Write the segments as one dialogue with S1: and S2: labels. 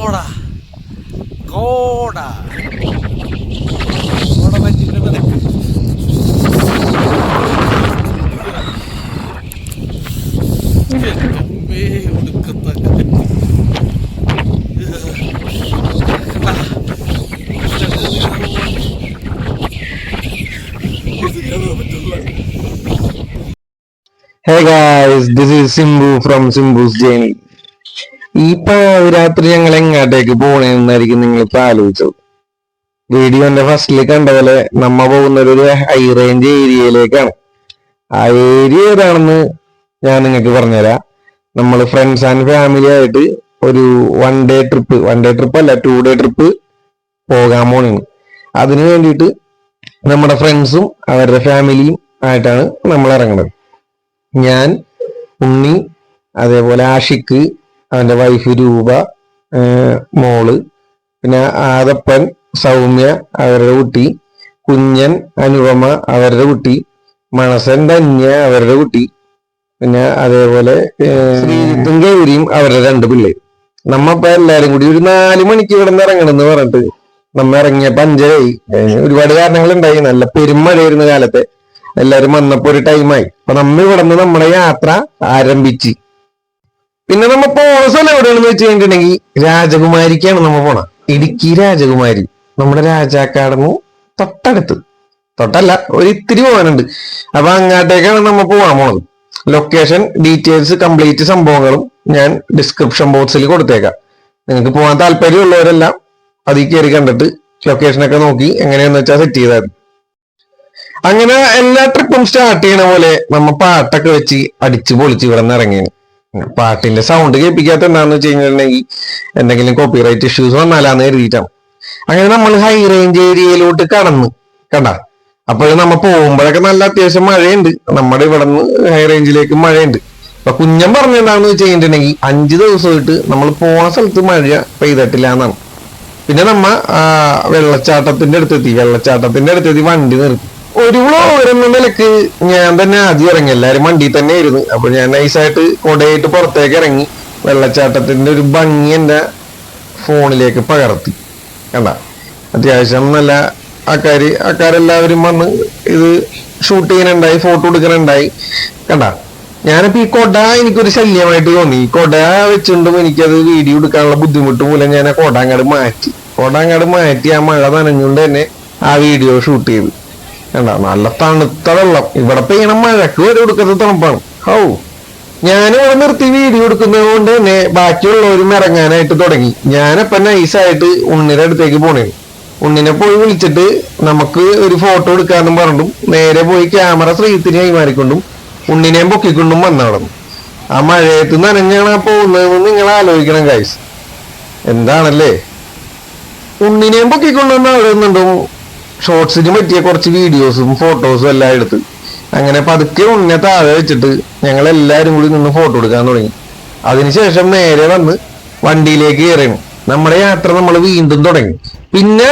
S1: കോട. കോട. കോട ഒടുക്കത്ത
S2: hey guys this is Simbu from Simbu's journey ഈ രാത്രി ഞങ്ങൾ എങ്ങോട്ടേക്ക് പോണേന്നായിരിക്കും നിങ്ങൾ ഇപ്പൊ ആലോചിച്ചത്? വീഡിയോന്റെ ഫസ്റ്റിൽ കണ്ട പോലെ നമ്മ പോകുന്നത് ഒരു ഹൈ റേഞ്ച് ഏരിയയിലേക്കാണ് ആ ഏരിയ ഏതാണെന്ന് ഞാൻ നിങ്ങൾക്ക് പറഞ്ഞുതരാം. നമ്മൾ ഫ്രണ്ട്സ് ആൻഡ് ഫാമിലി ആയിട്ട് ഒരു one day trip one day trip അല്ല ടു ഡേ ട്രിപ്പ് പോകാൻ പോണേണ് അതിനു വേണ്ടിയിട്ട് നമ്മുടെ ഫ്രണ്ട്സും അവരുടെ ഫാമിലിയും ആയിട്ടാണ് നമ്മൾ ഇറങ്ങുന്നത് ഞാൻ ഉണ്ണി അതേപോലെ ആഷിക്ക് അവന്റെ വൈഫ് രൂപ മോൾ പിന്നെ ആദപ്പൻ സൗമ്യ അവരുടെ കുട്ടി കുഞ്ഞൻ അനുപമ അവരുടെ കുട്ടി മണസൻ ധന്യ അവരുടെ കുട്ടി പിന്നെ അതേപോലെ ശ്രീജിത്തും ഗൗരിയും അവരുടെ രണ്ട് പിള്ളേർ നമ്മപ്പ എല്ലാരും കൂടി ഒരു നാല് മണിക്ക് ഇവിടെ നിന്ന് ഇറങ്ങണമെന്ന് പറഞ്ഞിട്ട് നമ്മ ഇറങ്ങിയ അഞ്ചരയായി. ഒരുപാട് കാരണങ്ങൾ ഉണ്ടായി നല്ല പെരുമഴയായിരുന്ന കാലത്തെ. എല്ലാരും വന്നപ്പോ ഒരു ടൈമായി അപ്പൊ നമ്മ ഇവിടെ നിന്ന് നമ്മുടെ യാത്ര ആരംഭിച്ച്. പിന്നെ നമ്മ പോണ സ്ഥലം എവിടെയാണെന്ന് വെച്ച് കഴിഞ്ഞിട്ടുണ്ടെങ്കിൽ രാജകുമാരിക്കാണ് നമ്മ പോണ. ഇടുക്കി രാജകുമാരി നമ്മുടെ രാജാക്കാടന്ന് തൊട്ടടുത്ത്. തൊട്ടല്ല ഒരു ഇത്തിരി പോകാനുണ്ട്. അപ്പൊ അങ്ങോട്ടേക്കാണ് നമ്മ പോവാൻ പോണത്. ലൊക്കേഷൻ ഡീറ്റെയിൽസ് കംപ്ലീറ്റ് സംഭവങ്ങളും ഞാൻ ഡിസ്ക്രിപ്ഷൻ ബോക്സിൽ കൊടുത്തേക്കാം. നിങ്ങൾക്ക് പോകാൻ താല്പര്യമുള്ളവരെല്ലാം അതിൽ കയറി കണ്ടിട്ട് ലൊക്കേഷനൊക്കെ നോക്കി എങ്ങനെയാന്ന് വെച്ചാൽ സെറ്റ് ചെയ്താൽ അങ്ങനെ എല്ലാ ട്രിപ്പും സ്റ്റാർട്ട് ചെയ്യണ പോലെ നമ്മ പാട്ടൊക്കെ വെച്ച് അടിച്ചു പൊളിച്ച് ഇവിടെ നിന്ന് ഇറങ്ങിയാണ് പാട്ടിന്റെ സൗണ്ട് കേൾപ്പിക്കാത്ത എന്താന്ന് വെച്ച് കഴിഞ്ഞിട്ടുണ്ടെങ്കിൽ എന്തെങ്കിലും കോപ്പിറൈറ്റ് ഇഷ്യൂസ് വന്നാലാന്ന് കരുതിയിട്ടാണ് അങ്ങനെ നമ്മൾ ഹൈ റേഞ്ച് ഏരിയയിലോട്ട് കടന്നു കണ്ട? അപ്പോഴും നമ്മ പോകുമ്പോഴൊക്കെ നല്ല അത്യാവശ്യം മഴയുണ്ട്. നമ്മുടെ ഇവിടെ നിന്ന് ഹൈ റേഞ്ചിലേക്ക് മഴയുണ്ട്. അപ്പൊ കുഞ്ഞൻ പറഞ്ഞെന്താന്ന് വെച്ച് കഴിഞ്ഞിട്ടുണ്ടെങ്കിൽ അഞ്ചു ദിവസമായിട്ട് നമ്മൾ പോണ സ്ഥലത്ത് മഴ പെയ്തിട്ടില്ല എന്നാണ്. പിന്നെ നമ്മ വെള്ളച്ചാട്ടത്തിന്റെ അടുത്തെത്തി. വെള്ളച്ചാട്ടത്തിന്റെ അടുത്തെത്തി വണ്ടി നിർത്തി. ഒരു വ്ളോഗർ എന്ന നിലയ്ക്ക് ഞാൻ തന്നെ ആദ്യം ഇറങ്ങി. എല്ലാരും വണ്ടി തന്നെ ആയിരുന്നു. അപ്പൊ ഞാൻ നൈസായിട്ട് കൊടയായിട്ട് പുറത്തേക്ക് ഇറങ്ങി. വെള്ളച്ചാട്ടത്തിന്റെ ഒരു ഭംഗി എന്റെ ഫോണിലേക്ക് പകർത്തി. കണ്ട? അത്യാവശ്യം നല്ല ആക്കാര് ആൾക്കാരെല്ലാവരും വന്ന് ഇത് ഷൂട്ട് ചെയ്യാനുണ്ടായി ഫോട്ടോ എടുക്കാനുണ്ടായി കണ്ട? ഞാനിപ്പോ ഈ കൊട എനിക്കൊരു ശല്യമായിട്ട് തോന്നി. ഈ കൊട വെച്ചുകൊണ്ടും എനിക്കത് വീഡിയോ എടുക്കാനുള്ള ബുദ്ധിമുട്ട് മൂലം ഞാൻ ആ കൊട മാറ്റി. കൊട മാറ്റി ആ മഴ നനഞ്ഞുകൊണ്ട് തന്നെ ആ വീഡിയോ ഷൂട്ട് ചെയ്തു. കണ്ട നല്ല തണുത്ത വെള്ളം ഇവിടെ പെയ്യണ മഴക്ക് വരെ കൊടുക്കുന്ന തണുപ്പാണ്. ഞാനും ഞാനിവിടെ നിർത്തി വീഡിയോ എടുക്കുന്നത് കൊണ്ട് തന്നെ ബാക്കിയുള്ളവരും ഇറങ്ങാനായിട്ട് തുടങ്ങി. ഞാനിപ്പോ നൈസായിട്ട് ഉണ്ണിന്റെ അടുത്തേക്ക് പോണേ. ഉണ്ണിനെ പോയി വിളിച്ചിട്ട് നമുക്ക് ഒരു ഫോട്ടോ എടുക്കാന്നും പറഞ്ഞും നേരെ പോയി ക്യാമറ ശ്രീത്തിന് കൈമാറിക്കൊണ്ടും ഉണ്ണിനെയും പൊക്കിക്കൊണ്ടും വന്നവിടുന്നു. ആ മഴയത്ത് നനഞ്ഞാണ് പോകുന്നതെന്ന് നിങ്ങൾ ആലോചിക്കണം ഗൈസ് എന്താണല്ലേ? ഉണ്ണിനെയും പൊക്കിക്കൊണ്ടുവന്ന് അവിടെ നിന്നുണ്ടും ഷോർട്സിന് പറ്റിയ കുറച്ച് വീഡിയോസും ഫോട്ടോസും എല്ലാം എടുത്ത് അങ്ങനെ പതുക്കെ ഉണ്ണെ താഴെ വെച്ചിട്ട് ഞങ്ങൾ എല്ലാരും കൂടി നിന്ന് ഫോട്ടോ എടുക്കാൻ തുടങ്ങി. അതിനുശേഷം നേരെ വന്ന് വണ്ടിയിലേക്ക് കയറിയാണ്. നമ്മുടെ യാത്ര നമ്മൾ വീണ്ടും തുടങ്ങി. പിന്നെ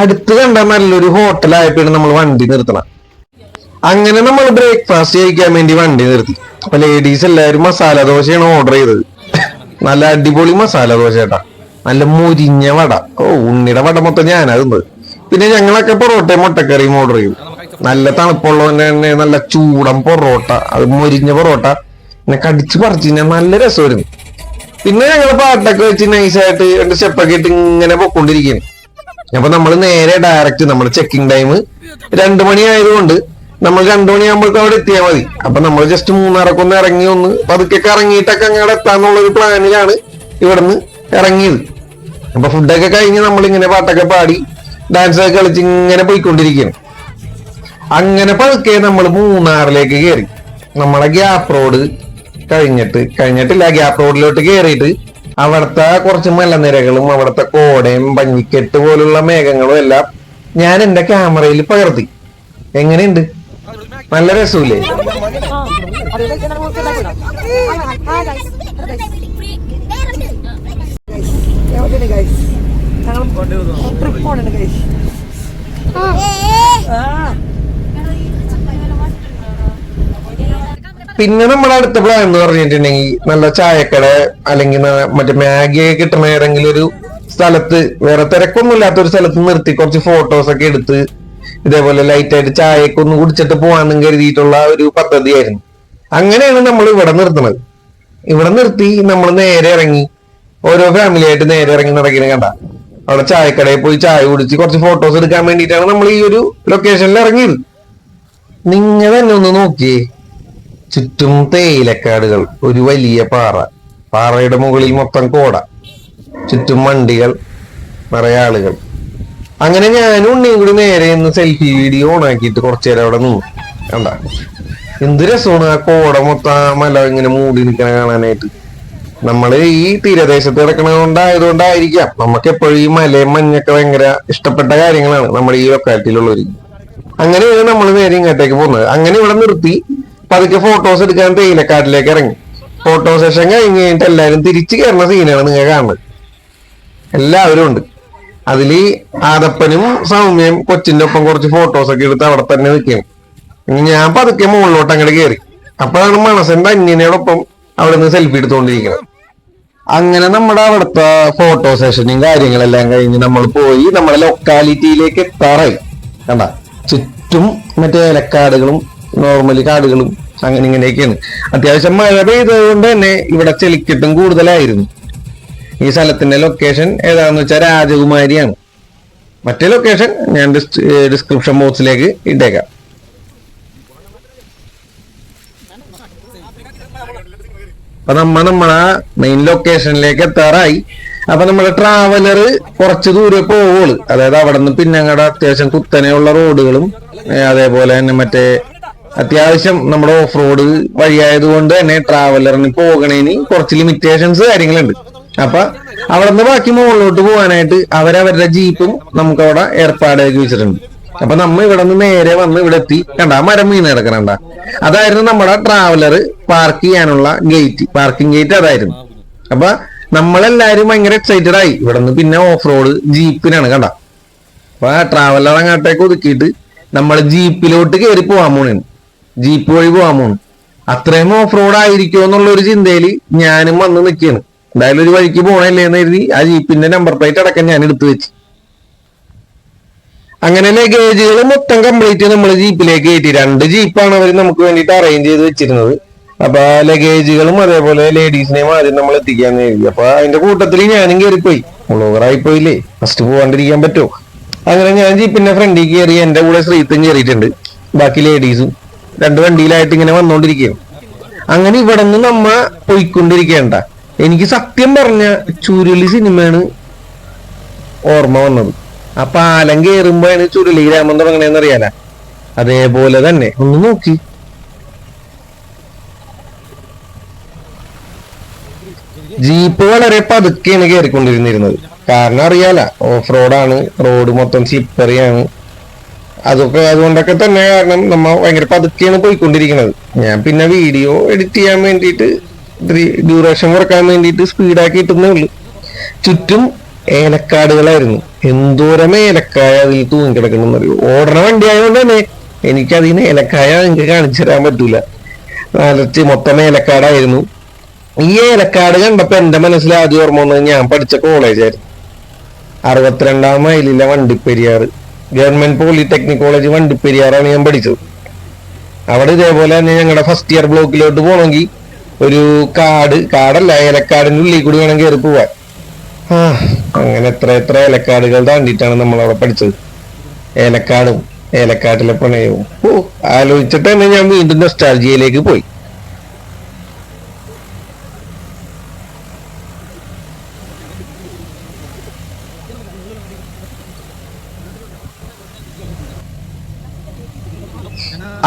S2: അടുത്ത് കണ്ട നല്ലൊരു ഹോട്ടലായപ്പോഴാണ് നമ്മൾ വണ്ടി നിർത്തണം. അങ്ങനെ നമ്മൾ ബ്രേക്ക്ഫാസ്റ്റ് കഴിക്കാൻ വേണ്ടി വണ്ടി നിർത്തി. അപ്പൊ ലേഡീസ് എല്ലാവരും മസാല ദോശയാണ് ഓർഡർ ചെയ്തത്. നല്ല അടിപൊളി മസാല ദോശ കേട്ടാ നല്ല മുരിഞ്ഞ വട. ഓ ഉണ്ണിയുടെ വട മൊത്തം ഞാനാ തിന്നത്. പിന്നെ ഞങ്ങളൊക്കെ പൊറോട്ട മുട്ടക്കറിയും ഓർഡർ ചെയ്യും. നല്ല തണുപ്പുള്ളവന്റെ തന്നെ നല്ല ചൂടൻ പൊറോട്ട അത് മൊരിഞ്ഞ പൊറോട്ട പിന്നെ കടിച്ചു പറിച്ചു കഴിഞ്ഞാൽ നല്ല രസമായിരുന്നു പിന്നെ ഞങ്ങൾ പാട്ടൊക്കെ വെച്ച് നൈസായിട്ട് രണ്ട് സ്റ്റെപ്പൊക്കെ ഇട്ട് ഇങ്ങനെ പൊക്കൊണ്ടിരിക്കുകയാണ് അപ്പൊ നമ്മൾ നേരെ ഡയറക്റ്റ് നമ്മൾ ചെക്കിംഗ് ടൈം രണ്ടു മണി ആയതുകൊണ്ട് നമ്മൾ രണ്ടു മണിയാകുമ്പോഴേക്കും അവിടെ എത്തിയാൽ മതി. അപ്പൊ നമ്മൾ ജസ്റ്റ് മൂന്നാറൊക്കെ ഒന്ന് ഇറങ്ങി ഒന്ന് പതുക്കെ ഇറങ്ങിയിട്ടൊക്കെ അങ്ങോട്ട് എത്താന്നുള്ള ഒരു പ്ലാനിലാണ് ഇവിടുന്ന് ഇറങ്ങിയത്. അപ്പൊ ഫുഡൊക്കെ കഴിഞ്ഞ് നമ്മൾ ഇങ്ങനെ പാട്ടൊക്കെ പാടി ഡാൻസ് ഒക്കെ കളിച്ച് ഇങ്ങനെ പോയിക്കൊണ്ടിരിക്കുകയാണ് അങ്ങനെ പതുക്കെ നമ്മൾ മൂന്നാറിലേക്ക് കയറി നമ്മളെ ഗ്യാപ്പ് റോഡ് കഴിഞ്ഞിട്ട് കഴിഞ്ഞിട്ടില്ല ഗ്യാപ്പ് റോഡിലോട്ട് കയറിയിട്ട് അവിടുത്തെ കുറച്ച് മലനിരകളും അവിടുത്തെ കോടയും പഞ്ഞിക്കെട്ട് പോലുള്ള മേഘങ്ങളും എല്ലാം ഞാൻ എന്റെ ക്യാമറയിൽ പകർത്തി എങ്ങനെയുണ്ട് നല്ല രസമില്ലേ
S3: ഗൈസ്
S2: പിന്നെ നമ്മുടെ അടുത്ത പ്ലാൻ എന്ന് പറഞ്ഞിട്ടുണ്ടെങ്കിൽ നല്ല ചായക്കട അല്ലെങ്കിൽ മറ്റേ മാഗി കിട്ടുന്ന ഏതെങ്കിലും ഒരു സ്ഥലത്ത് വേറെ തിരക്കൊന്നും ഇല്ലാത്ത ഒരു സ്ഥലത്ത് നിർത്തി കുറച്ച് ഫോട്ടോസ് ഒക്കെ എടുത്ത് ഇതേപോലെ ലൈറ്റ് ആയിട്ട് ചായയൊക്കെ ഒന്ന് കുടിച്ചിട്ട് പോകാന്നും കരുതിയിട്ടുള്ള ഒരു പദ്ധതിയായിരുന്നു. അങ്ങനെയാണ് നമ്മൾ ഇവിടെ നിർത്തുന്നത്. ഇവിടെ നിർത്തി നമ്മൾ നേരെ ഇറങ്ങി ഓരോ ഫാമിലി ആയിട്ട് നേരെ ഇറങ്ങി നടക്കുന്നത് കണ്ട. അവിടെ ചായക്കടയിൽ പോയി ചായ കുടിച്ച് കുറച്ച് ഫോട്ടോസ് എടുക്കാൻ വേണ്ടിയിട്ടാണ് നമ്മൾ ഈ ഒരു ലൊക്കേഷനിൽ ഇറങ്ങിയത്. നിങ്ങൾ തന്നെ ഒന്ന് നോക്കിയേ. ചുറ്റും തേയിലക്കാടുകൾ ഒരു വലിയ പാറ. പാറയുടെ മുകളിൽ മൊത്തം കോട. ചുറ്റും വണ്ടികൾ നിറയെ ആളുകൾ. അങ്ങനെ ഞാനും ഉണ്ണിയും കൂടി നേരെ ഇന്ന് സെൽഫി വീഡിയോ ഓൺ ആക്കിയിട്ട് കുറച്ചു നേരം അവിടെ നിന്നു. കണ്ട? എന്ത് രസമാണ് ആ കോട മൊത്തം ആ മല ഇങ്ങനെ മൂടി നിൽക്കണ കാണാനായിട്ട്. നമ്മൾ ഈ തീരദേശത്ത് കിടക്കണതുകൊണ്ടായത് കൊണ്ടായിരിക്കാം നമുക്ക് എപ്പോഴും ഈ മലയും മഞ്ഞൊക്കെ ഭയങ്കര ഇഷ്ടപ്പെട്ട കാര്യങ്ങളാണ് നമ്മുടെ ഈ ലൊക്കാലിറ്റിയിലുള്ളവർ അങ്ങനെയാണ് നമ്മൾ നേരെ ഇങ്ങോട്ടേക്ക് പോകുന്നത്. അങ്ങനെ ഇവിടെ നിർത്തി പതുക്കെ ഫോട്ടോസ് എടുക്കാൻ തേയിലക്കാട്ടിലേക്ക് ഇറങ്ങി. ഫോട്ടോ സെഷൻ കഴിഞ്ഞ് കഴിഞ്ഞിട്ട് എല്ലാവരും തിരിച്ചു കയറുന്ന സീനാണ് നിങ്ങൾ കാണുന്നത്. എല്ലാവരും ഉണ്ട്. അതിൽ ആദപ്പനും സൗമ്യയും കൊച്ചിന്റെ ഒപ്പം കുറച്ച് ഫോട്ടോസ് ഒക്കെ എടുത്ത് അവിടെ തന്നെ നിൽക്കുകയാണ്. ഞാൻ പതുക്കെ മുകളിലോട്ട് അങ്ങോട്ട് കയറി അപ്പോഴാണ് മനസ്സിന്റെ അന്യനോടൊപ്പം അവിടെ നിന്ന് സെൽഫി എടുത്തുകൊണ്ടിരിക്കുന്നത്. അങ്ങനെ നമ്മുടെ അവിടുത്തെ ഫോട്ടോ സെഷനും കാര്യങ്ങളെല്ലാം കഴിഞ്ഞ് നമ്മൾ പോയി നമ്മുടെ ലൊക്കാലിറ്റിയിലേക്ക് എത്താറായി. കണ്ട? ചുറ്റും മറ്റേ ഏലക്കാടുകളും നോർമലി കാടുകളും അങ്ങനെ ഇങ്ങനെയൊക്കെയാണ്. അത്യാവശ്യം മഴ പെയ്തതുകൊണ്ട് തന്നെ ഇവിടെ ചെളിക്കെട്ടും കൂടുതലായിരുന്നു. ഈ സ്ഥലത്തിന്റെ ലൊക്കേഷൻ ഏതാന്ന് വെച്ചാൽ രാജകുമാരിയാണ്. മറ്റേ ലൊക്കേഷൻ ഞാൻ ഡിസ്ക്രിപ്ഷൻ ബോക്സിലേക്ക് ഇട്ടേക്കാം. അപ്പൊ നമ്മ നമ്മളെ മെയിൻ ലൊക്കേഷനിലേക്ക് എത്താറായി. അപ്പൊ നമ്മുടെ ട്രാവലർ കുറച്ച് ദൂരെ പോവുള്ളൂ. അതായത് അവിടെ നിന്ന് പിന്നെ അങ്ങടെ അത്യാവശ്യം കുത്തനെയുള്ള റോഡുകളും അതേപോലെ തന്നെ മറ്റേ അത്യാവശ്യം നമ്മുടെ ഓഫ് റോഡ് വഴിയായത് കൊണ്ട് തന്നെ ട്രാവലറിന് പോകണേന് കുറച്ച് ലിമിറ്റേഷൻസ് കാര്യങ്ങളുണ്ട്. അപ്പൊ അവിടെ നിന്ന് ബാക്കി മുകളിലോട്ട് പോകാനായിട്ട് അവരവരുടെ ജീപ്പും നമുക്ക് അവിടെ ഏർപ്പാടാക്കി വെച്ചിട്ടുണ്ട്. അപ്പൊ നമ്മ ഇവിടെ നിന്ന് നേരെ വന്ന് ഇവിടെ എത്തി. കണ്ട മരം വീണ് കിടക്കണണ്ട അതായിരുന്നു നമ്മുടെ ട്രാവലർ പാർക്ക് ചെയ്യാനുള്ള ഗേറ്റ് പാർക്കിംഗ് ഗേറ്റ് അതായിരുന്നു. അപ്പൊ നമ്മളെല്ലാരും ഭയങ്കര എക്സൈറ്റഡ് ആയി. ഇവിടെ നിന്ന് പിന്നെ ഓഫ് റോഡ് ജീപ്പിനാണ് കണ്ട. അപ്പൊ ട്രാവലർ അങ്ങോട്ടേക്ക് ഒതുക്കിയിട്ട് നമ്മൾ ജീപ്പിലോട്ട് കയറി പോവാൻ പോണേണ് ജീപ്പ് വഴി പോവാൻ പോണു. അത്രയും ഓഫ് റോഡ് ആയിരിക്കുമോ എന്നുള്ള ഒരു ചിന്തയിൽ ഞാനും വന്ന് നിൽക്കുകയാണ് എന്തായാലും ഒരു വഴിക്ക് പോണല്ലേ എന്ന് കരുതി ആ ജീപ്പിന്റെ നമ്പർ പ്ലേറ്റ് അടക്കം ഞാൻ എടുത്തു വെച്ച്. അങ്ങനെ ലഗേജുകൾ മൊത്തം കംപ്ലീറ്റ് നമ്മൾ ജീപ്പിലേക്ക് കയറ്റി. രണ്ട് ജീപ്പാണ് അവർ നമുക്ക് വേണ്ടിയിട്ട് അറേഞ്ച് ചെയ്ത് വെച്ചിരുന്നത്. അപ്പൊ ലഗേജുകളും അതേപോലെ ലേഡീസിനെയും ആദ്യം നമ്മൾ എത്തിക്കാന്ന് കരുതി. അപ്പൊ അതിന്റെ കൂട്ടത്തിൽ ഞാനും കയറിപ്പോയി. വ്ളോഗറായി പോയില്ലേ ഫസ്റ്റ് പോവാണ്ടിരിക്കാൻ പറ്റുമോ? അങ്ങനെ ഞാൻ ജീപ്പിന്റെ ഫ്രണ്ടിൽ കയറി എന്റെ കൂടെ ശ്രീത്തും കയറിയിട്ടുണ്ട്. ബാക്കി ലേഡീസും രണ്ട് വണ്ടിയിലായിട്ട് ഇങ്ങനെ വന്നോണ്ടിരിക്കും അങ്ങനെ ഇവിടെ നിന്ന് നമ്മ പോയിക്കൊണ്ടിരിക്കേണ്ട എനിക്ക് സത്യം പറഞ്ഞ ചുരുളി സിനിമയാണ് ഓർമ്മ വന്നത്. ആ പാലം കയറുമ്പോഴാണ് ചുരുളി ഗ്രാമം തുടങ്ങണേന്ന് അറിയാല അതേപോലെ തന്നെ. ഒന്ന് നോക്കി. ജീപ്പ് വളരെ പതുക്കെയാണ് കയറിക്കൊണ്ടിരുന്നിരുന്നത്. കാരണം അറിയാല ഓഫ് റോഡാണ് റോഡ് മൊത്തം സ്ലിപ്പറിയാണ് അതൊക്കെ അതുകൊണ്ടൊക്കെ തന്നെ കാരണം നമ്മ ഭയങ്കര പതുക്കെയാണ് പോയിക്കൊണ്ടിരിക്കുന്നത് ഞാൻ പിന്നെ വീഡിയോ എഡിറ്റ് ചെയ്യാൻ വേണ്ടിയിട്ട് ഡ്യൂറേഷൻ കുറയ്ക്കാൻ വേണ്ടിയിട്ട് സ്പീഡാക്കി ഇട്ടുന്നേ ഉള്ളൂ. ചുറ്റും ഏലക്കാടുകളായിരുന്നു. എന്തോരം ഏലക്കായ അതിൽ തൂങ്ങിക്കിടക്കണമെന്ന് അറിയോ? ഓടണ വണ്ടി ആയതുകൊണ്ട് തന്നെ എനിക്ക് അതിന് ഏലക്കായ എനിക്ക് കാണിച്ചു തരാൻ പറ്റൂല. നാലത്തി മൊത്തം ഏലക്കാടായിരുന്നു. ഈ ഏലക്കാട് കണ്ടപ്പോ എന്റെ മനസ്സിൽ ആദ്യം ഓർമ്മ വന്നത് ഞാൻ പഠിച്ച കോളേജായിരുന്നു. അറുപത്തിരണ്ടാം മൈലിലെ വണ്ടിപ്പെരിയാർ ഗവൺമെന്റ് പോളിടെക്നിക് കോളേജ് വണ്ടിപ്പെരിയാറാണ് ഞാൻ പഠിച്ചത്. അവിടെ ഇതേപോലെ തന്നെ ഞങ്ങളുടെ ഫസ്റ്റ് ഇയർ ബ്ലോക്കിലോട്ട് പോകണമെങ്കിൽ ഒരു കാട് കാടല്ല ഏലക്കാടിന്റെ ഉള്ളിൽ കൂടി വേണം കയറി പോവാൻ. അങ്ങനെ എത്ര എത്ര ഏലക്കാടുകൾ താണ്ടിയിട്ടാണ് നമ്മൾ അവിടെ പഠിച്ചത്. ഏലക്കാടും ഏലക്കാട്ടിലെ പ്രണയവും. ഓ ആലോചിച്ചിട്ട് തന്നെ ഞാൻ വീണ്ടും നൊസ്റ്റാൾജിയയിലേക്ക് പോയി.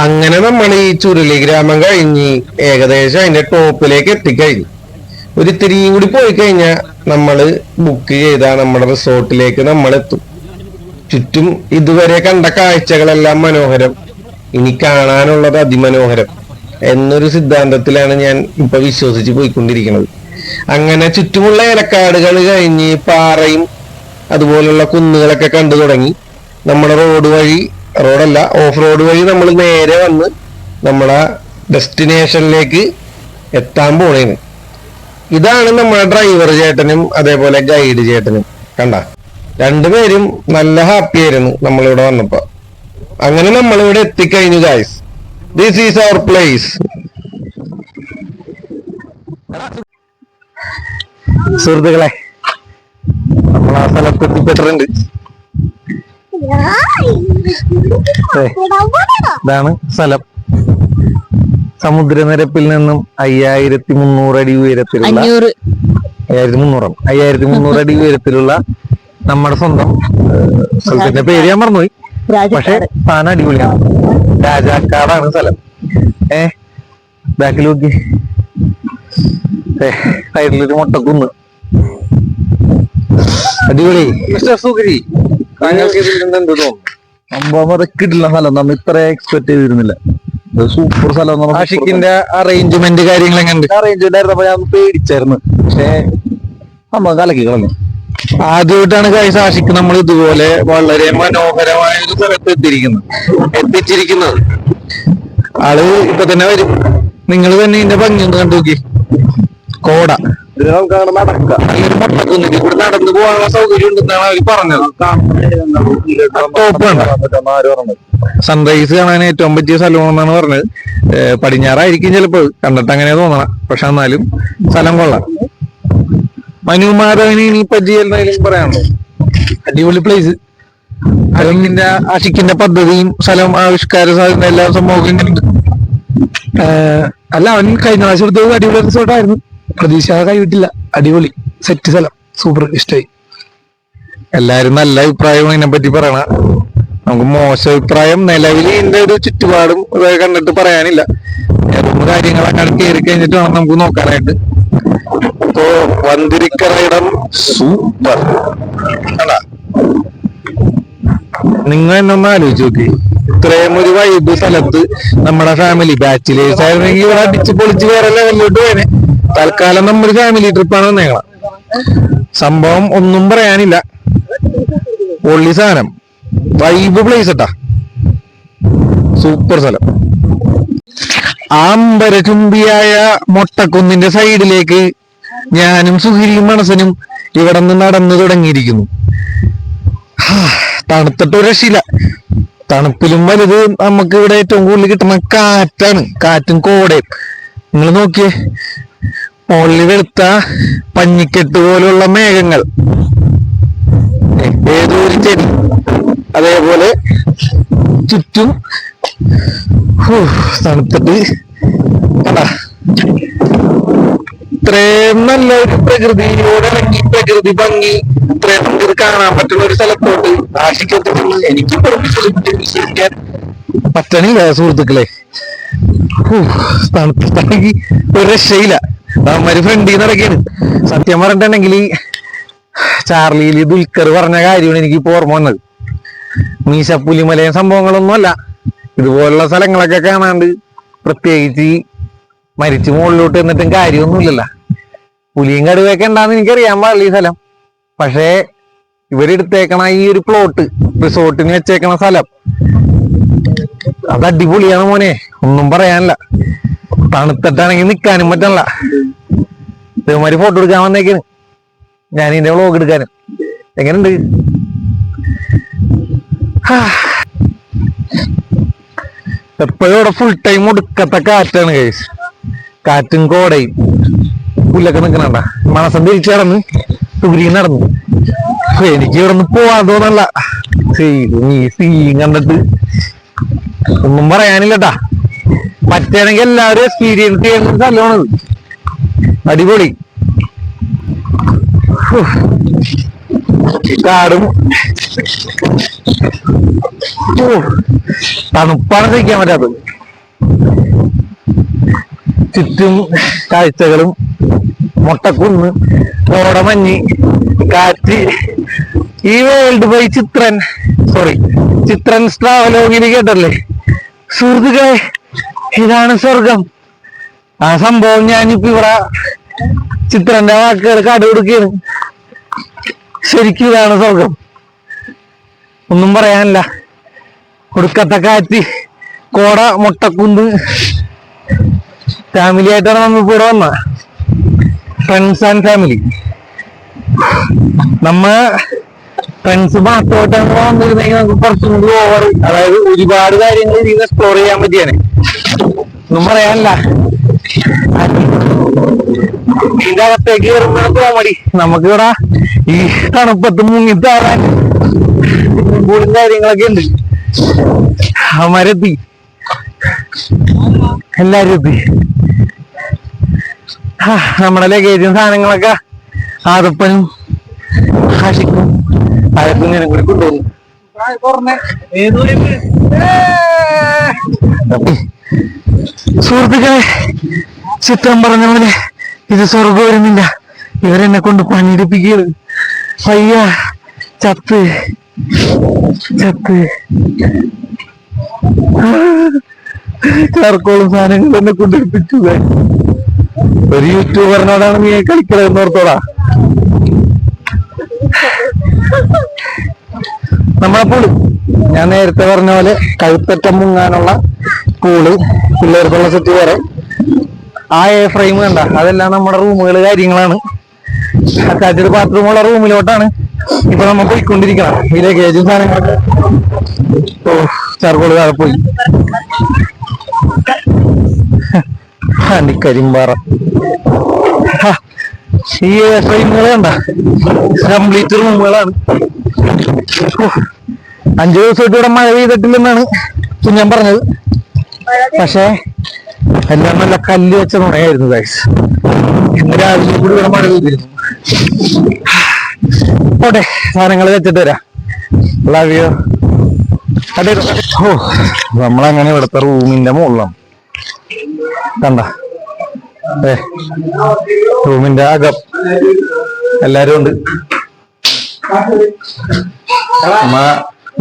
S2: അങ്ങനെ നമ്മൾ ഈ ചുരുളി ഗ്രാമം കഴിഞ്ഞ് ഏകദേശം അതിന്റെ ടോപ്പിലേക്ക് എത്തിക്കഴിഞ്ഞു. ഒരു ഇത്തിരിയും കൂടി പോയി കഴിഞ്ഞാൽ നമ്മൾ ബുക്ക് ചെയ്ത നമ്മുടെ റിസോർട്ടിലേക്ക് നമ്മൾ എത്തും ചുറ്റും ഇതുവരെ കണ്ട കാഴ്ചകളെല്ലാം മനോഹരം. ഇനി കാണാനുള്ളത് അതിമനോഹരം എന്നൊരു സിദ്ധാന്തത്തിലാണ് ഞാൻ ഇപ്പൊ വിശ്വസിച്ച് പോയിക്കൊണ്ടിരിക്കുന്നത്. അങ്ങനെ ചുറ്റുമുള്ള ഏലക്കാടുകൾ കഴിഞ്ഞ് പാറയും അതുപോലുള്ള കുന്നുകളൊക്കെ കണ്ടു തുടങ്ങി. നമ്മുടെ റോഡ് വഴി റോഡല്ല ഓഫ് റോഡ് വഴി നമ്മൾ നേരെ വന്ന് നമ്മളെ ഡെസ്റ്റിനേഷനിലേക്ക് എത്താൻ പോണേന്. ഇതാണ് നമ്മുടെ ഡ്രൈവർ ചേട്ടനും അതേപോലെ ഗൈഡ് ചേട്ടനും.
S4: കണ്ട? രണ്ടുപേരും നല്ല ഹാപ്പി ആയിരുന്നു നമ്മളിവിടെ വന്നപ്പോ. അങ്ങനെ നമ്മൾ നമ്മളിവിടെ എത്തിക്കഴിഞ്ഞു guys this is our place സുഹൃത്തുക്കളെ നമ്മൾ ആ സ്ഥലത്ത് എത്തിപ്പെട്ടിട്ടുണ്ട്. ഇതാണ് സ്ഥലം. സമുദ്രനിരപ്പിൽ നിന്നും അയ്യായിരത്തി മുന്നൂറ് അടി ഉയരത്തിലുള്ള അയ്യായിരത്തി മുന്നൂറാണ് അയ്യായിരത്തി മുന്നൂറ് അടി ഉയരത്തിലുള്ള നമ്മുടെ സ്വന്തം സ്ഥലത്തിന്റെ പേര് ഞാൻ മറന്നുപോയി. പക്ഷെ സ്ഥാനം അടിപൊളിയാണ്. രാജാക്കാടാണ് സ്ഥലം. ഏ ബാക്കിൽ നോക്കി. സൈഡിലൊരു മുട്ടക്കുന്ന് അടിപൊളി.
S5: സംഭവം അതൊക്കെ കിട്ടില്ല സ്ഥലം. നമ്മൾ ഇത്ര എക്സ്പെക്ട് ചെയ്തിരുന്നില്ല. സൂപ്പർ സ്ഥലം
S4: ആഷിക്കിന്റെ അറേഞ്ച്മെന്റ് കാര്യങ്ങൾ എങ്ങനെയുണ്ട്
S5: അറേഞ്ച് ഉണ്ടായിരുന്നപ്പോ ഞാൻ പേടിച്ചായിരുന്നു. പക്ഷേ നമ്മൾ കലക്കി കളഞ്ഞു.
S4: ആദ്യമായിട്ടാണ് കൈസ് ആഷിക്ക് നമ്മൾ ഇതുപോലെ വളരെ മനോഹരമായ ഒരു സ്ഥലത്ത് എത്തിയിരിക്കുന്നത്. എത്തിച്ചിരിക്കുന്നത്. ആൾ ഇപ്പൊ തന്നെ വരും. നിങ്ങൾ തന്നെ ഇതിന്റെ ഭംഗി ഒന്ന് കണ്ടു നോക്കി. കോട.
S5: ഇതിന് നമുക്ക് അങ്ങനെ നടക്കാം
S4: നല്ലൊരു ഇവിടെ നടന്നു പോകാനുള്ള സൗകര്യം ഉണ്ടെന്നാണ് പറഞ്ഞത്. സൺറൈസ് കാണാൻ ഏറ്റവും പറ്റിയ സ്ഥലമാണെന്നാണ് പറഞ്ഞത്. പടിഞ്ഞാറായിരിക്കും ചിലപ്പോ. കണ്ടിട്ട് അങ്ങനെ തോന്നണം. പക്ഷെ എന്നാലും സ്ഥലം കൊള്ളാം. മനു മാധവനെ ഇനി പറ്റി എന്തെങ്കിലും പറയാനുണ്ടോ അടിപൊളി പ്ലേസ് അഷിക്കിന്റെ ആഷിക്കിന്റെ പദ്ധതിയും സ്ഥലം ആവിഷ്കാര സാധ്യത എല്ലാ സംഭവങ്ങളും
S6: അല്ല അവൻ കഴിഞ്ഞ പ്രാവശ്യം എടുത്തത് അടിപൊളി റിസോർട്ടായിരുന്നു പ്രതീക്ഷ കൈവിട്ടില്ല. അടിപൊളി. സെറ്റ് സ്ഥലം. സൂപ്പർ ഇഷ്ടമായി
S4: എല്ലാരും നല്ല അഭിപ്രായം ഇതിനെ പറ്റി പറയണ. നമുക്ക് മോശം അഭിപ്രായം നിലവിൽ ഇതിന്റെ ഒരു ചുറ്റുപാടും കണ്ടിട്ട് പറയാനില്ല. റൂം കാര്യങ്ങളൊക്കെ കയറി കഴിഞ്ഞിട്ട് വേണം നമുക്ക് നോക്കാനായിട്ട്. ഇപ്പോ വന്തിരിക്കറയിടം സൂപ്പർ നിങ്ങൾ എന്നൊന്ന് ആലോചിച്ച് നോക്കി. ഇത്രയും ഒരു വൈബ് സ്ഥലത്ത് നമ്മുടെ ഫാമിലി ബാച്ചിലേഴ്സ് ആയിരുന്നെങ്കിൽ ഇവിടെ അടിച്ച് പൊളിച്ച് വേറെ ലെവലിലോട്ട് പോയനെ. തൽക്കാലം നമ്മുടെ ഫാമിലി ട്രിപ്പാണ് വന്നേക്കണം. സംഭവം ഒന്നും പറയാനില്ല. പൊള്ളി സാധനം. വൈബ് പ്ലേസ് ഇട്ടാ സൂപ്പർ സ്ഥലം. ആമ്പരചുംബിയായ മൊട്ടക്കുന്നിന്റെ സൈഡിലേക്ക് ഞാനും സുഹിരിയും മനസ്സനും ഇവിടെ നിന്ന് നടന്നു തുടങ്ങിയിരിക്കുന്നു. തണുത്തിട്ട് ഒരു രക്ഷയില്ല. തണുപ്പിലും വലുത് നമുക്ക് ഇവിടെ ഏറ്റവും കൂടുതൽ കിട്ടുന്ന കാറ്റാണ്. കാറ്റും കോടയും. നിങ്ങൾ നോക്കിയേ മുകളിൽ വെളുത്ത പഞ്ഞിക്കെട്ട് പോലുള്ള മേഘങ്ങൾ. ഏതോ ഒരു ചെടി അതേപോലെ ചുറ്റും തണുത്തിട്ട് ഇത്രയും നല്ല ഒരു പ്രകൃതിയോട് ഇറങ്ങി പ്രകൃതി ഭംഗി ഇത്രയും നമുക്ക് കാണാൻ പറ്റുന്ന ഒരു സ്ഥലത്തോട്ട് ആശിക്കത്തില്ല എനിക്ക് വിശ്വസിക്കാൻ പറ്റണില്ല സുഹൃത്തുക്കളെ. തണുത്തിട്ടാണെങ്കിൽ ഒരു രക്ഷയില്ല. അവന്മാര് ഫ്രണ്ടിൽ നടക്കാണ് സത്യം പറഞ്ഞിട്ടുണ്ടെങ്കിൽ ചാർലിയിൽ ദുൽഖർ പറഞ്ഞ കാര്യമാണ് എനിക്ക് ഇപ്പൊ ഓർമ്മ വന്നത്. മീശപ്പുലിമലയും സംഭവങ്ങളൊന്നും അല്ല. ഇതുപോലുള്ള സ്ഥലങ്ങളൊക്കെ കാണാണ്ട് പ്രത്യേകിച്ച് മരിച്ചു മുകളിലോട്ട് എന്നിട്ടും കാര്യമൊന്നുമില്ലല്ല. പുലിയും കടുവയൊക്കെ ഉണ്ടാന്ന് എനിക്കറിയാൻ പാടില്ല ഈ സ്ഥലം. പക്ഷേ ഇവരെടുത്തേക്കണ ഈ ഒരു പ്ലോട്ട് റിസോർട്ടിന് വെച്ചേക്കണ സ്ഥലം. അത് അടിപൊളിയാണ് മോനെ. ഒന്നും പറയാനില്ല. തണുത്തിട്ടാണെങ്കിൽ നിക്കാനും പറ്റണല്ല. ഇതേമാതിരി ഫോട്ടോ എടുക്കാൻ വന്നേക്കാണ് ഞാൻ ഇതിന്റെ വ്ളോഗ് എടുക്കാനും. എങ്ങനെയുണ്ട്. എപ്പോഴും ഇവിടെ ഫുൾ ടൈം ഒടുക്കത്തെ കാറ്റാണ് കേസ് കാറ്റും കോടയും. പുല്ലൊക്കെ നിക്കണണ്ട? മനസ്സം തിരിച്ചു നടന്ന് തുരി നടന്നു. എനിക്ക് ഇവിടെ നിന്ന് പോവാൻ തോന്നല്ല നീ സീൻ കണ്ടിട്ട് ഒന്നും പറയാനില്ലട്ടാ. പറ്റുകയാണെങ്കിൽ എല്ലാവരും എക്സ്പീരിയൻസ് ചെയ്യുന്ന സ്ഥലമാണ് അടിപൊളി. കാടും. തണുപ്പാണ് സഹിക്കാൻ പറ്റാത്തത്. ചുറ്റും കാഴ്ചകളും മുട്ടക്കുന്ന് കോടമഞ്ഞ് കാറ്റ്. ഈ world by Chithran sorry Chithran's ട്രാവലോഗിൽ കേട്ടല്ലേ? സുഹൃത്തുക്കളെ ഇതാണ് സ്വർഗം. ആ സംഭവം ഞാനിപ്പോ ഇവിടെ ചിത്രന്റെ വാക്കുകൾ കട കൊടുക്കുകയാണ് ശരിക്കും ഇതാണ് സ്വർഗം. ഒന്നും പറയാനില്ല. കൊടുക്കത്ത കാറ്റ് കോട മുട്ടക്കുന്ന്. ഫാമിലി ആയിട്ടാണ് നമ്മൾ ഇവിടെ വന്ന ഫ്രണ്ട്സ് ആൻഡ് ഫാമിലി നമ്മ ഫ്രണ്ട്സ് മാത്രമായിട്ടാണ് വന്നിരുന്നെങ്കിൽ നമുക്ക് കുറച്ചും കൂടി ഓവർ അതായത് ഒരുപാട് കാര്യങ്ങൾ ഇതിൽ എക്സ്പ്ലോർ ചെയ്യാൻ പറ്റിയാണ്. ഒന്നും പറയാനില്ല. ഇതിന്റെ അകത്തേക്ക് കയറുമ്പോഴാണ് കോമഡി നമുക്കിവിടെ ഈ തണുപ്പത്ത് മുങ്ങിത്താറാൻ കൂടുതൽ കാര്യങ്ങളൊക്കെ ഉണ്ട്. അവന്മാരെത്തി എല്ലാരും എത്തി. നമ്മുടെ ലഗേജും സാധനങ്ങളൊക്കെ ആദപ്പനും ഹാഷിക്കും അതൊക്കെ ഇങ്ങനെ കൂടി കൊണ്ടുവന്നു സുഹൃത്തുക്കളെ ചിത്രം പറഞ്ഞ പോലെ ഇത് സ്വർഗം വരുന്നില്ല. ഇവരെന്നെ കൊണ്ട് പണിയെടുപ്പിക്കുകയാണ് പയ്യ ചത്ത്. ചത്ത്. ചാർക്കോളും സാധനങ്ങൾ എന്നെ കൊണ്ടെടുപ്പിച്ചു ഒരു യൂട്യൂബറിനോടാണ് നീ കളിക്കണമെന്ന് ഓർത്തോടാ? നമ്മളെ പൂൾ ഞാൻ നേരത്തെ പറഞ്ഞ പോലെ കഴുത്തറ്റം മുങ്ങാനുള്ള പൂൾ പിള്ളേർക്കുള്ള സെറ്റ് വരെ ആ എ ഫ്രെയിം കണ്ട. അതെല്ലാം നമ്മുടെ റൂമുകൾ കാര്യങ്ങളാണ്. അറ്റാച്ച്ഡ് ബാത്റൂമുള്ള റൂമിലോട്ടാണ് ഇപ്പൊ നമ്മൾ പോയിക്കൊണ്ടിരിക്കണം. ഈ ലഗേജും സാധനങ്ങളൊക്കെ. ഓ ചാർക്കോൾ പോയി. കരിമ്പാറ ഈ ഫ്രെയിമുകൾ കണ്ട. കംപ്ലീറ്റ് റൂമുകളാണ് അഞ്ചു ദിവസമായിട്ട് ഇവിടെ മഴ പെയ്തിട്ടില്ലെന്നാണ് ഞാൻ പറഞ്ഞത്. പക്ഷേ എല്ലാം നല്ല കല്ല് വെച്ച നുണയായിരുന്നു ഗൈസ് ഇന്ന് രാവിലെ കൂടി ഇവിടെ മഴ പെയ്തിരുന്നു. പോട്ടെ സാധനങ്ങൾ വെച്ചിട്ട് വരാം. ലവ് യു ഓ നമ്മളങ്ങനെ ഇവിടുത്തെ റൂമിന്റെ മുകളിലാണ്. കണ്ട? റൂമിന്റെ അകം. എല്ലാരും ഉണ്ട്. നമ്മ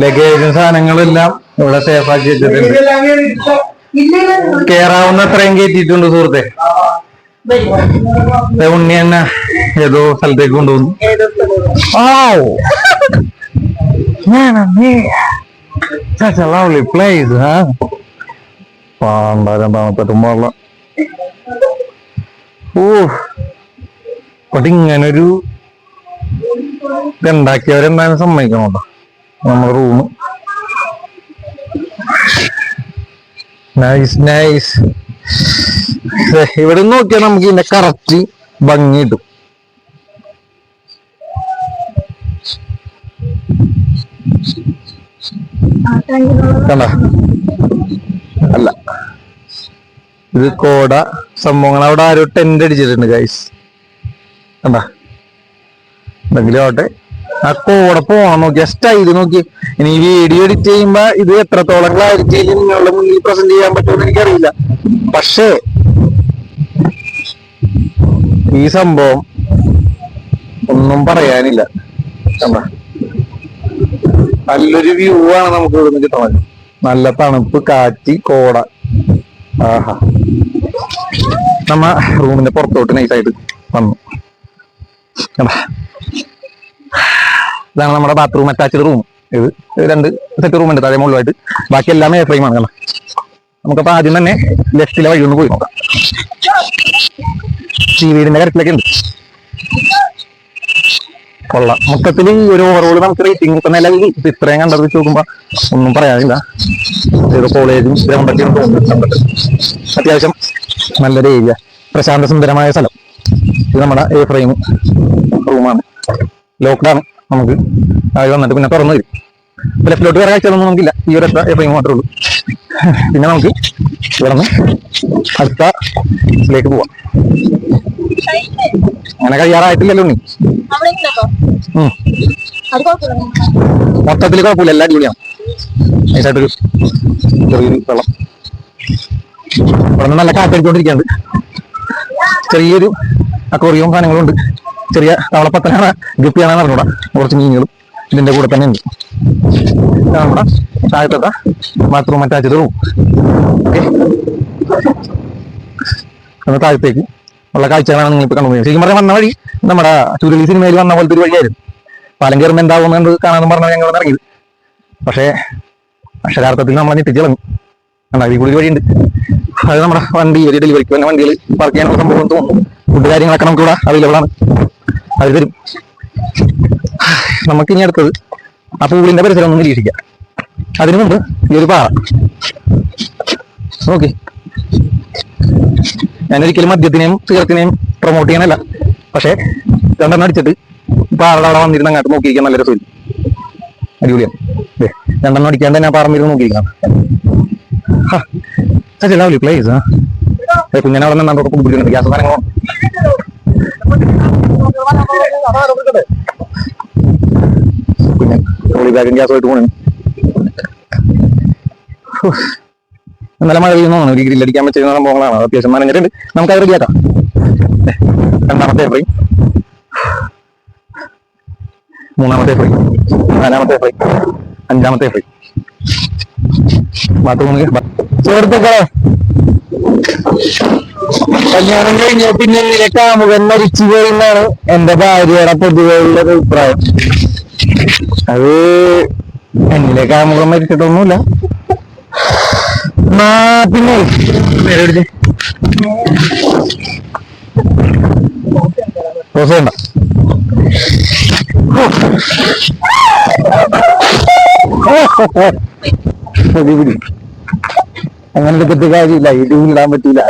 S4: ലഗേജും സാധനങ്ങളെല്ലാം ഇവിടെ സേഫ് ആക്കി വെച്ചിട്ടുണ്ട്. കേറാവുന്ന അത്രയും കയറ്റിയിട്ടുണ്ട് സുഹൃത്തെ. ഉണ്ണി തന്നെ ഏതോ സ്ഥലത്തേക്ക് കൊണ്ടുവന്നു. ഓ Such a lovely place, huh? പാണ്ട രണ്ടാമത്തെ വെള്ളം ഓ പക്ഷെ ഇങ്ങനൊരു ഇതുണ്ടാക്കിയവരെന്തായാലും സമ്മതിക്കണം കേട്ടോ നമ്മുടെ റൂം നൈസ് നൈസ് ഇവിടെ നോക്കിയാൽ നമുക്ക് ഇതിന്റെ കറക്റ്റ് ഭംഗി കിട്ടും. അല്ല. ഇത് കോട സംഭവങ്ങൾ. അവിടെ ആരോ ടെന്റ് അടിച്ചിട്ടുണ്ട് ഗൈസ് കണ്ട? എന്തെങ്കിലും ആവട്ടെ. ആ കോട പോണം. നോക്കിയ ഇത് നോക്കി. ഇനി ഈ വീഡിയോ എഡിറ്റ് ചെയ്യുമ്പോ ഇത് എത്രത്തോളം ക്ലാരിറ്റിയിൽ നിങ്ങളുടെ മുന്നിൽ പ്രസന്റ് ചെയ്യാൻ പറ്റുമെന്ന് എനിക്കറിയില്ല. പക്ഷേ ഈ സംഭവം ഒന്നും പറയാനില്ല. നല്ലൊരു വ്യൂ ആണ് നമുക്ക് ഇവിടുന്ന് കിട്ടുന്നത്. നല്ല തണുപ്പ് കാറ്റ് കോട. ആഹാ. നമ്മ റൂമിന്റെ പുറത്തോട്ട് നൈസായിട്ട് വന്നു. കണ്ടാ? ഇതാണ് നമ്മുടെ ബാത്റൂം അറ്റാച്ച്ഡ് റൂം ഇത് രണ്ട് സെറ്റ് റൂം ഉണ്ട് താഴെ ബാക്കി എല്ലാം എയർ ഫ്രെയിം ആണ് നമുക്ക് നമുക്കപ്പോ ആദ്യം തന്നെ ലെഫ്റ്റിലെ വഴി ഒന്ന് പോയി നോക്കാം. ഈ വീടിന്റെ കാര്യത്തിലൊക്കെ ഉണ്ട്. കൊള്ളാം. മൊത്തത്തിൽ ഒരു ഓവറോൾ നമുക്ക് റേറ്റിംഗ് ഇപ്പൊ നിലവിൽ ഇപ്പൊ ഇത്രയും കണ്ടത് നോക്കുമ്പോ ഒന്നും പറയാനില്ല. ഏതോ കോളേജും ഗ്രൗണ്ടൊക്കെ അത്യാവശ്യം നല്ലൊരു ഏരിയ പ്രശാന്ത സുന്ദരമായ സ്ഥലം. ഇത് നമ്മുടെ എ ഫ്രെയിം റൂമാണ് ലോക്ക്ഡാണ് നമുക്ക് ആയി വന്നിട്ട് പിന്നെ തുറന്നു തരും അപ്പൊ ലെഫ്റ്റിലോട്ട് വേറെ കാഴ്ചകളൊന്നും നമുക്കില്ല. ഈ ഒരു എ ഫ്രെയിം മാത്രമേ ഉള്ളൂ. പിന്നെ നമുക്ക് ഇവിടെ നിന്ന് അടുത്ത ഇതിലേക്ക് പോവാം. അങ്ങനെ കഴിയാറായിട്ടില്ലല്ലോ നീ. മൊത്തത്തിൽ കുഴപ്പമില്ല. എല്ലാ അടിപൊളിയാണ്. നൈസായിട്ടൊരു ചെറിയൊരു വെള്ളം. ഇവിടെ നിന്ന് നല്ല കാറ്റടിച്ചോണ്ടിരിക്കുകയാണ് ചെറിയൊരു അക്വറിയവും സാധനങ്ങളും ഉണ്ട് ചെറിയ തവളപ്പത്തനാണ് ഗപ്പിയാണ് അറിഞ്ഞൂടാ കുറച്ച് മീനുകളും ഇതിന്റെ കൂടെ തന്നെ ഉണ്ട്. നമ്മുടെ താഴത്തെ ബാത്റൂം അറ്റാച്ച്ഡ് റൂം ഓക്കെ ഒന്ന് താഴത്തേക്ക് ഉള്ള കാഴ്ചകളാണ് നിങ്ങൾ ഇപ്പൊ കണ്ടത് ശരിക്കും പറഞ്ഞാൽ വന്ന വഴി നമ്മുടെ ചുരുളി സിനിമയിൽ വന്ന പോലത്തെ ഒരു വഴിയായിരുന്നു. പാലം കയറുമ്പോൾ എന്ന് കാണാമെന്ന് പറഞ്ഞാൽ ഞങ്ങൾ ഇറങ്ങിയത്. പക്ഷേ അക്ഷരാർത്ഥത്തിൽ നമ്മളെ ഞെട്ടിച്ച് കളഞ്ഞു കണ്ടാ ഇതിൽ കൂടി വഴിയുണ്ട്. അത് നമ്മുടെ വണ്ടി ഒരു ഡെലിവറിക്ക് വന്ന വണ്ടികൾ പാർക്ക് ചെയ്യാനുള്ള സംഭവം തോന്നുന്നു. ഫുഡ് കാര്യങ്ങളൊക്കെ നമുക്ക് ഇവിടെ അവൈലബിൾ ആണ്. അവർ തരും നമുക്ക് ഇനി അടുത്തത് ആ പൂവിന്റെ പരിസരം ഒന്ന് നിരീക്ഷിക്കാം. അതിനു മുമ്പ് ഈ ഒരു പാറ. ഓക്കെ ഞാനൊരിക്കലും മദ്യത്തിനെയും സിഗരറ്റിനെയും പ്രൊമോട്ട് ചെയ്യാനല്ല. പക്ഷേ രണ്ടെണ്ണം അടിച്ചിട്ട് പാറയുടെ അവിടെ വന്നിരുന്ന് അങ്ങോട്ട് നോക്കിയിരിക്കാൻ നല്ലൊരു രസമില്ല. അടിപൊളിയാണ് രണ്ടെണ്ണം അടിക്കാണ്ട് തന്നെ ആ പാറന്നിരുന്ന് നോക്കിയിരിക്കാം. സച്ച് ലവ്ലി പ്ലേസ് കുഞ്ഞനെ അവിടെ നിന്നാണ് ഗ്യാസ് സാധനങ്ങളോ? ട്രോളി ഗ്യാസ് ഗ്യാസുമായിട്ട് പോണു നല്ല മഴ പെയ്യുന്ന ഒരു ഗ്രില്ലടിക്കാൻ പറ്റുന്ന സംഭവങ്ങളാണ് അത് അത്യാവശ്യം നനഞ്ഞിട്ടുണ്ട് നമുക്ക് അത് റെഡിയാക്കാം. രണ്ടാമത്തെ ഫ്രൈ മൂന്നാമത്തെ ഫ്രൈ നാലാമത്തെ ഫ്രൈ അഞ്ചാമത്തെ ഫ്രൈ ബാത്റൂമിൽ സുഹൃത്തുക്കളെ. കല്യാണം കഴിഞ്ഞ പിന്നെ ഇങ്ങനെ കാമുകൻ മരിച്ചു പോയെന്നാണ് എന്റെ ഭാര്യയുടെ പൊതുവെയുള്ള അഭിപ്രായം അത് എന്നിലെ കാമുകൻ മരിച്ചിട്ടൊന്നുമില്ല പിന്നെ ഓ വേണ്ട പിടി പിടി അങ്ങനെ എടുത്തിട്ട് കാര്യമില്ല. ഇടിവും ഇടാൻ പറ്റില്ല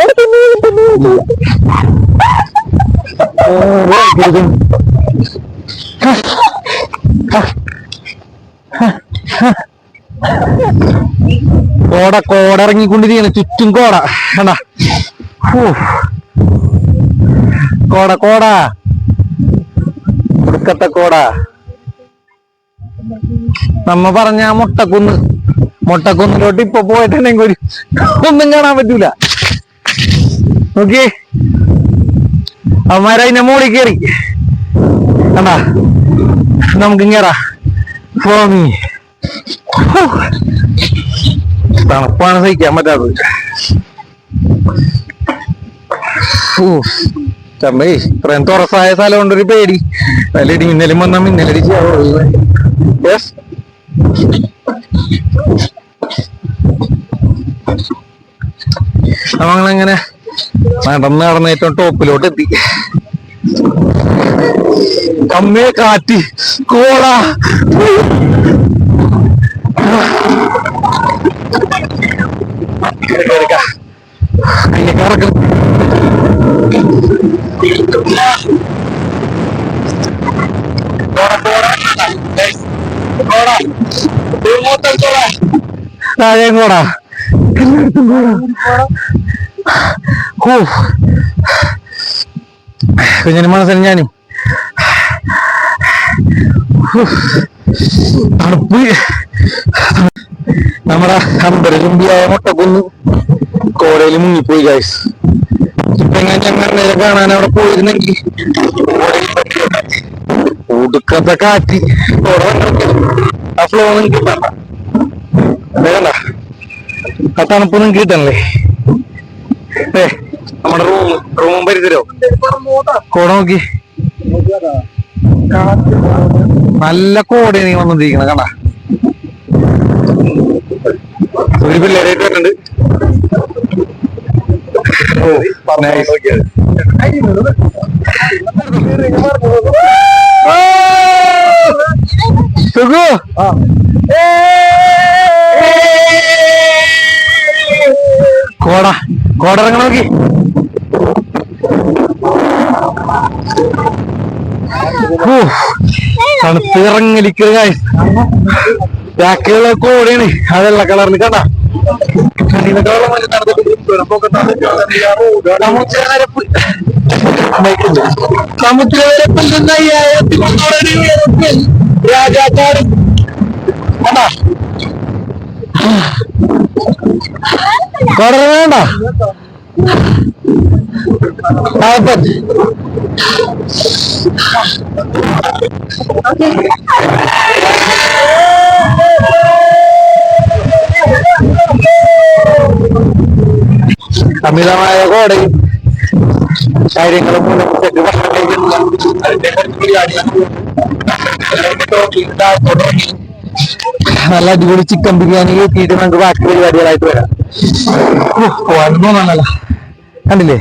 S4: കോട കോട ഇറങ്ങിക്കൊണ്ടിരിക്കുന്നു ചുറ്റും കോട. കണ്ട? കോട കോട. കൊടുക്കത്തെ കോട. നമ്മ പറഞ്ഞ മുട്ടക്കുന്ന്. മുട്ടക്കുന്നിലോട്ട് ഇപ്പൊ പോയിട്ടുണ്ടെങ്കിൽ ഒരു ഒന്നും കാണാൻ പറ്റൂല. നോക്കിയേ. അവന്മാരതിന്റെ മോളിൽ കയറി കണ്ടാ? നമുക്ക് കേറാ ഫോമി തണുപ്പാണ് സഹിക്കാൻ പറ്റാത്തത്. ചമ്മേ ഇത്രയും തുറസായ സ്ഥലം കൊണ്ടൊരു പേടി. നല്ല ഇടി മിന്നലും വന്നാ മിന്നലടിച്ച് യെസ് നമ്മളങ്ങനെ നടന്ന് നടന്ന് ഏറ്റവും ടോപ്പിലോട്ട് എത്തി. കമ്മേ കാറ്റി കോള. താഴെയും കൂടാ എല്ലായിടത്തും കൂടാ കുഞ്ഞിന് മനസ്സിൽ ഞാനും. തണുപ്പ്. നമ്മുടെ അമ്പരചുംബിയായ മുട്ടക്കുന്ന് കോടയിൽ മുങ്ങിപ്പോയി ഗൈസ് ഇപ്പൊ എങ്ങനെ ഞങ്ങൾ നേരെ കാണാൻ അവിടെ പോയിരുന്നെങ്കിൽ? ഒടുക്കത്തെ കാറ്റ്. കോട ആ ഫ്ലോ നിങ്ങൾക്ക് ആ തണുപ്പൊന്നും കിട്ടണല്ലേ? ഏ നമ്മുടെ റൂം റൂം പരിതരോ കോട നോക്കി. നല്ല കോടയാണ് നീ വന്നിരിക്കണ കണ്ട? ഒരു പിള്ളേരായിട്ട് വരുന്നുണ്ട് nice. കോട കോട ഇറങ്ങണ നോക്കി. തണുത്ത് ഇറങ്ങലിക്കുക ബാക്കിയുള്ള കോടയാണ്. ആ വെള്ള കളറിൽ കണ്ട. സമുദ്രനിരപ്പിൽ നിന്ന് അയ്യായിരത്തി മുന്നൂറ് രാജാക്കാട് കണ്ടാ? കോട വേണ്ട. താഴത്തെ അമിതമായ കോടയും കാര്യങ്ങളും മൂലം നല്ല അടിപൊളി ചിക്കൻ ബിരിയാണി കിട്ടിയിട്ട് നമുക്ക് ബാക്കി പരിപാടികളായിട്ട് വരാം. തോന്നണല്ലോ കണ്ടില്ലേ?